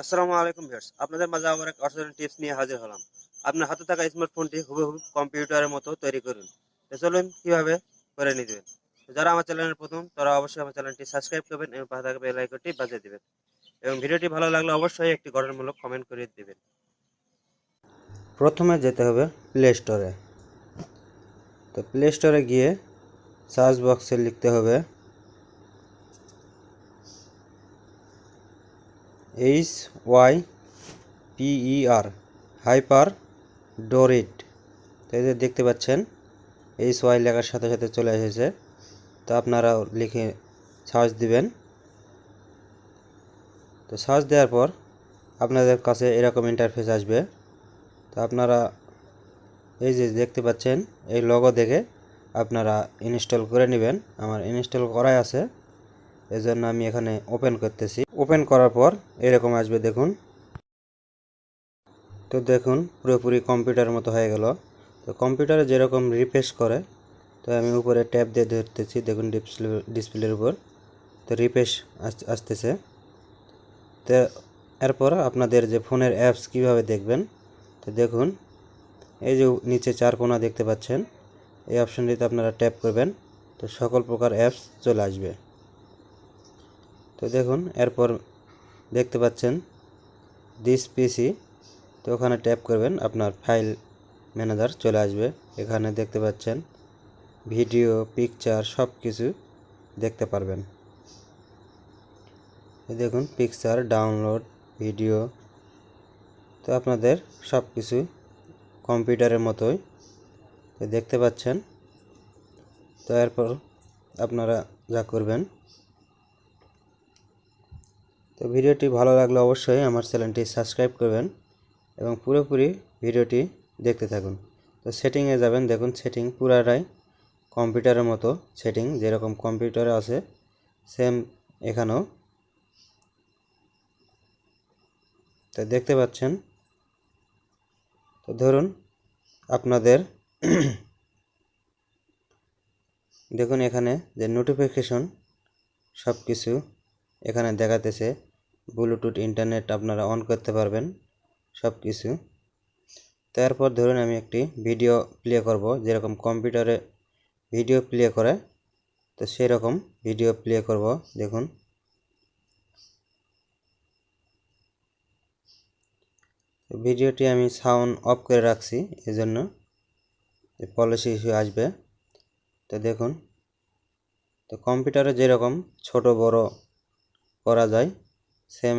আসসালামু আলাইকুম ভিউয়ার্স। আপনাদের মাঝে আবার এক অসাধারণ টিপস নিয়ে হাজির হলাম। আপনার হাতে থাকা স্মার্টফোনটি হুবহু কম্পিউটারের মতো তৈরি করুন। তো চলুন কীভাবে করে নিবেন যারা আমার চ্যানেলের প্রথম, তারা অবশ্যই আমার চ্যানেলটি সাবস্ক্রাইব করবেন এবং পাশে থাকা বেল আইকনটি বাজিয়ে দেবেন। এবং ভিডিওটি ভালো লাগলে অবশ্যই একটি গঠনমূলক কমেন্ট করে দেবেন। প্রথমে যেতে হবে প্লে স্টোরে। তো প্লে স্টোরে গিয়ে সার্চ বক্সে লিখতে হবে H Y P E R hyper ডোরিট। তো যে দেখতে পাচ্ছেন, এইচ ওয়াই লেখার সাথে সাথে চলে এসেছে। তো আপনারা লিখে সার্চ দিবেন। তো সার্চ দেওয়ার পর আপনাদের কাছে এরকম ইন্টারফেস আসবে। তো আপনারা এই যে দেখতে পাচ্ছেন, এই লগো দেখে আপনারা ইনস্টল করে নেবেন। আমার ইনস্টল করাই আছে। এই জন্য আমি এখানে ওপেন করতেছি। ওপেন করার পর এরকম আসবে, দেখুন। তো দেখুন, পুরোপুরি কম্পিউটার মতো হয়ে গেল। তো কম্পিউটারে যেরকম রিফ্রেশ করে, তো আমি উপরে ট্যাব দিয়ে ধরতেছি, দেখুন ডিসপ্লে ডিসপ্লের উপর। তো রিফ্রেশ আসতেছে। তো এরপর আপনাদের যে ফোনের অ্যাপস কীভাবে দেখবেন, তো দেখুন, এই যে নিচে চার কোনা দেখতে পাচ্ছেন, এই অপশনটিতে আপনারা ট্যাপ করবেন, তো সকল প্রকার অ্যাপস চলে আসবে। তো দেখুন, এরপর দেখতে পাচ্ছেন দিস পিসি তো ওখানে ট্যাপ করবেন, আপনার ফাইল ম্যানেজার চলে আসবে। এখানে দেখতে পাচ্ছেন ভিডিও পিকচার সব কিছু দেখতে পারবেন। দেখুন পিকচার ডাউনলোড ভিডিও তো আপনাদের সব কিছু কম্পিউটারের মতোই দেখতে পাচ্ছেন। তো এরপর আপনারা যা করবেন তো ভিডিওটি ভালো লাগলে অবশ্যই আমার চ্যানেলটি সাবস্ক্রাইব করবেন এবং পুরোপুরি ভিডিওটি দেখতে থাকুন। তো সেটিংয়ে যাবেন, দেখুন সেটিং পুরাটাই কম্পিউটারের মতো সেটিং, যেরকম কম্পিউটারে আছে, সেম এখানেও। তো দেখতে পাচ্ছেন, তো ধরুন আপনাদের দেখুন এখানে যে নোটিফিকেশন সব কিছু এখানে দেখাতেছে। ব্লুটুথ ইন্টারনেট আপনারা অন করতে পারবেন, সব কিছু। তারপর ধরুন আমি একটি ভিডিও প্লে করব, যেরকম কম্পিউটারে ভিডিও প্লে করে, তো সেই রকম ভিডিও প্লে করব, দেখুন। ভিডিওটি আমি সাউন্ড অফ করে রাখছি, এজন্য পলিসি ইস্যু আসবে। তো দেখুন, তো কম্পিউটারে যেরকম ছোট বড় করা যায় সেম